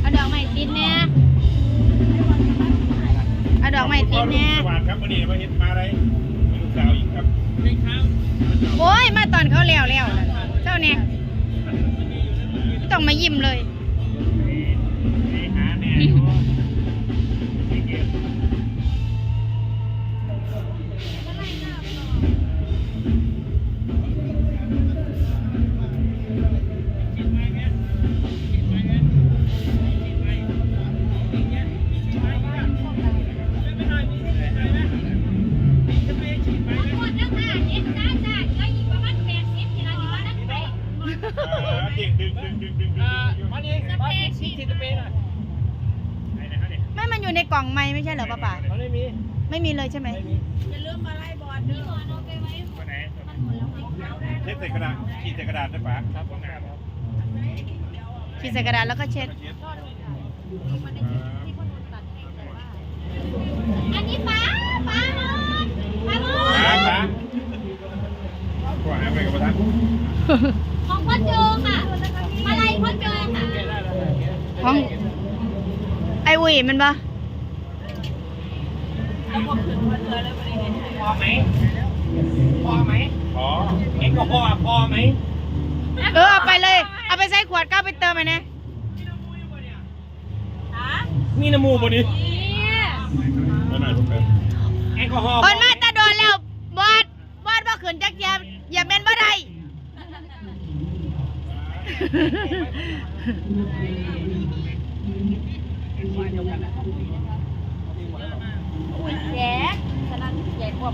เอาดอกไม้ติดแน่เอาดอกไม้ติดแน่สวัสดีครับวันนี้มาเห็นมาอะไรมีลูกสาวอีกครับโอ้ย มาตอนเขาแล้วแล้วนั่นเจ้าเนี่ยต้องมายิ้มเลย นี่หาแน่นี่ อยู่ในกล่องไม้ไม่ใช่เหรอป้าป๋ามันไม่มีไม่มีเลยใช่ไหมไม่มีวันไหนเช็ดใส่กระดาษขีดใส่กระดาษได้ปะครับว่างานครับขีดใส่กระดาษแล้วก็เช็ดเช็ดอันนี้ป้าป้าหมดป้าหมอ่าดครับก็หาไปกับประธานของพ่อโจค่ะมาลัยพ่อโจค่ะของไอวีมันปะ พอไหมพอไหมอ๋อแอลกอฮอล์พอไหมเออเอาไปเลย เอาไปใส่ขวดก็เอาไปเติมไปนะมีน้ำมูกบ่ดิมาหน่อยลูกเอ้ยแอลกอฮอล์โอนมาแตะโดนแล้วบอดบอดบ่ขืนจักเยียมอย่าแม่นบ่ได้แย่ฉะนั้นแย่กว่าพวก บ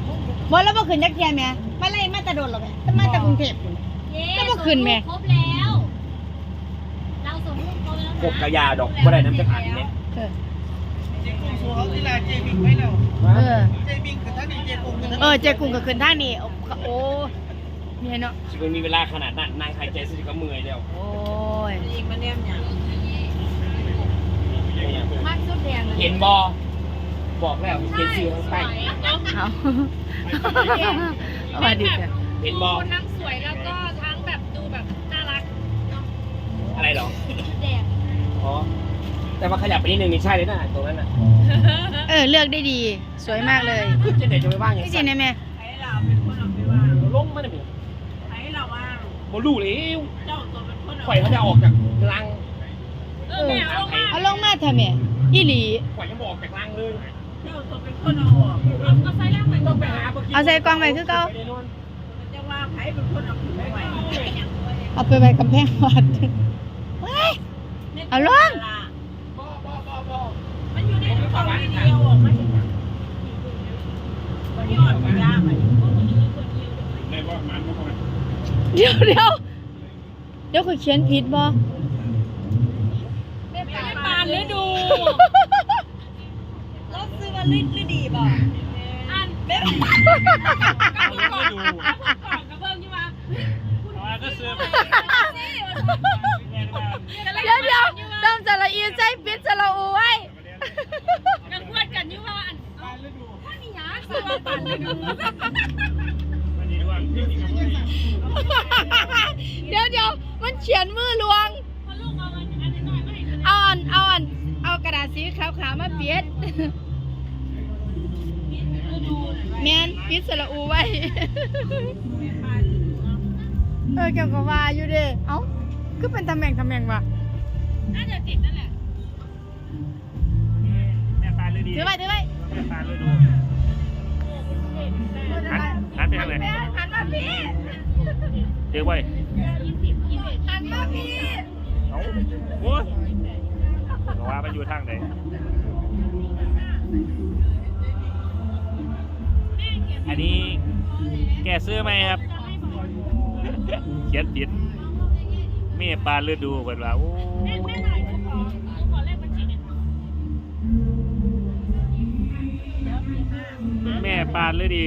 อดแล้วบ่ขืนจักเยียมแม่มาไล่มาแตะโดนหรอแม่แต่มาแตะกรุงเทพเย้แล้วเมื่อคืนแม่ ครบแล้ว เราส่งรูปครบแล้วนะกบกระยาดอกบ่ได้น้ำจะผ่านเนี่ยเออเขาที่ลาเจมิงไว้แล้วเออ เจมิงคือท่านนี่เจกุงคือท่านเออเจกุ้งก็ขึ้นทางนี้โอ้โอ้เนี่ยเนาะสิมันมีเวลาขนาดนั้นนางหายใจสิก็เมื่อยแล้วโอ้ยยิงมาเนี่ยอย่างมากสุดแดงเลยเห็นบอ บอกแล้วเขียนชื่อข้างใต้เอาสวัสดีจ้ะเห็นบอทั้งสวยแล้วก็ทั้งแบบดูแบบน่ารักอะไรหรอแดงอ๋อแต่ว่าขยับไปนิดนึงนี่ใช่เลยนะตรงนั้นน่ะเออเลือกได้ดีสวยมากเลยจะเด็ดจะไปว่างอย่างพี่สินะแม่ไอ้เราเป็นคนเอาไปวางลงมาหน่อยไอ้เราว่างโมรู้เลยเจ้าตัวเป็นคนเอาข่อยเขาจะออกจากรังเออแม่เอาลงมาเอาลงมาเถอะแม่อีหลีข่อยยังบอกออกจากรังเลย เจ้าตัวเป็นคนเอาออกเอาใส่ล่างไปต้องไปหาบ่กินเอาใส่กล่องไว้คือเก่าไม่ได้นอนมันจะว่าไผเป็นคนเอาขึ้นไว้เอาไปไว้กำแพงวัดว้ายเอาลงบ่บ่บ่บ่มันอยู่ในกระเป๋าเดียวออกมาจากมันยอดมันยากอะได้ว่ามันก็มาเดี๋ยวเดี๋ยวเดี๋ยวเขาเขียนผิดบ่ แม่ปานฤดู เราซื้อมาลิดหรือดีบ่อันเบ๊ก่อนก่อนกับเบิ้งใช่ไหมก็ซื้อเดี๋ยวเดี๋ยวดมสระอีใส่ปิดสระอูไว้กันพูดกันอยู่ว่าอันเอาถ้านี่หยาสวัสปานฤดูมันดีว่าพี่นี่ก็ไม่เดี๋ยวเดี๋ยวมันเขียนมือลวงพอลูกเอาอันอันน้อยๆมาให้กันเอาอันเอาอันเอากระดาษสีขาวๆมาเปียด แมนปิดสระอูไว้ เออเกี่ยวกับว่าอยู่เด้เอ้าก็เป็นตำแหน่งตำแหน่งว่ะน่าจะติดนั่นแหละแม่ตาเลยดีถือไว้ถือไว้แม่ตาเลยดูหันหันไปทางไหนหันมาพี่เดี๋ยวไว้หันมาพี่เอาโอ้ยบอกว่ามันอยู่ทางไหน อันนี้แกซื้อไหมครับ เขียนผิดเมีปลาฤดูเปิดว่าโอ้แม่แม่หน่อยขอขอเลขบัญชีหน่อยแม่ปลาฤดี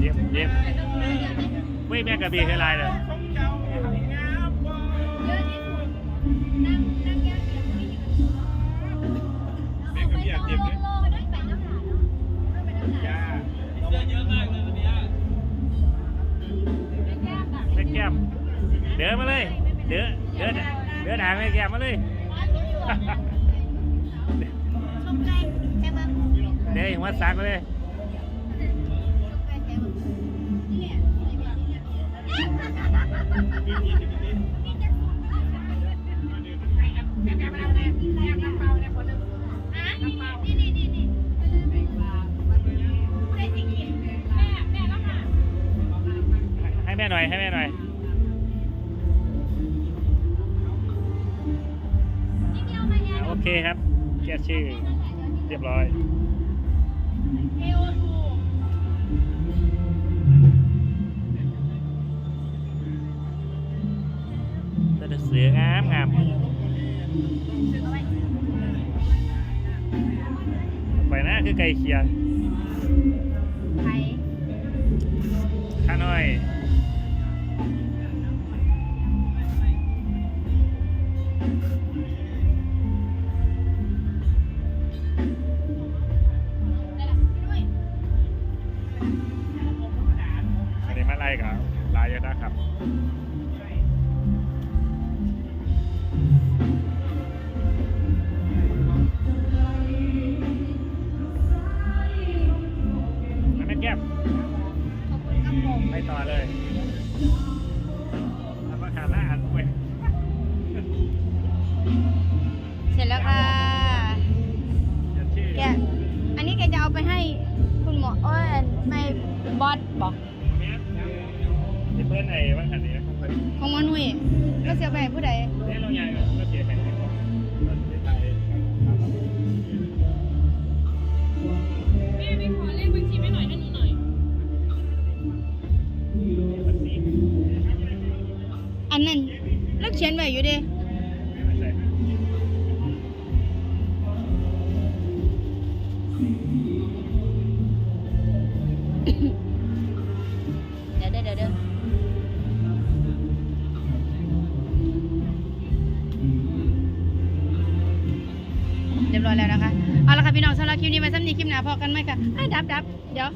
เยี่ยมเยี่ยมไม่แม่กระบี่เคยไลน์เลยแม่งก็พี่อยากเจ็บเลยย่าเสื้อเยอะมากเลยวันนี้แม่แก้มเดินมาเลยเดินเดินเดินหางแม่แก้มมาเลยเดินอย่างวัดสักเลย ให้แม่หน่อยให้แม่หน่อยโอเคครับแก้ชื่อเรียบร้อย สืองามงามไปนะคือไก่เคียงข้าน้อยอันนี้มาไล่กับลายยะนะครับ เลยทำราคาหน้าอันเว้ยเสร็จแล้วค่ะเดี๋ยวชื่อแกอันนี้แกจะเอาไปให้คุณหมอโอ้ยไม่บอสบอกที่เพื่อนไอ้ว่าอันนี้นะครับของหมอนุ่ยก็เสียไปให้ผู้ใดนี่เราใหญ่ก็เสียแข่ง ขียนไว้อยู่เด้เดี๋ยวเดี๋ยวเดี๋ยวเดี๋ยวเรียบร้อยแล้วนะคะ เอาละค่ะพี่น้องสำหรับคลิปนี้ไว้ซ้ำนี้คลิปหน้าพอกันไหมคะดับดับเดี๋ยว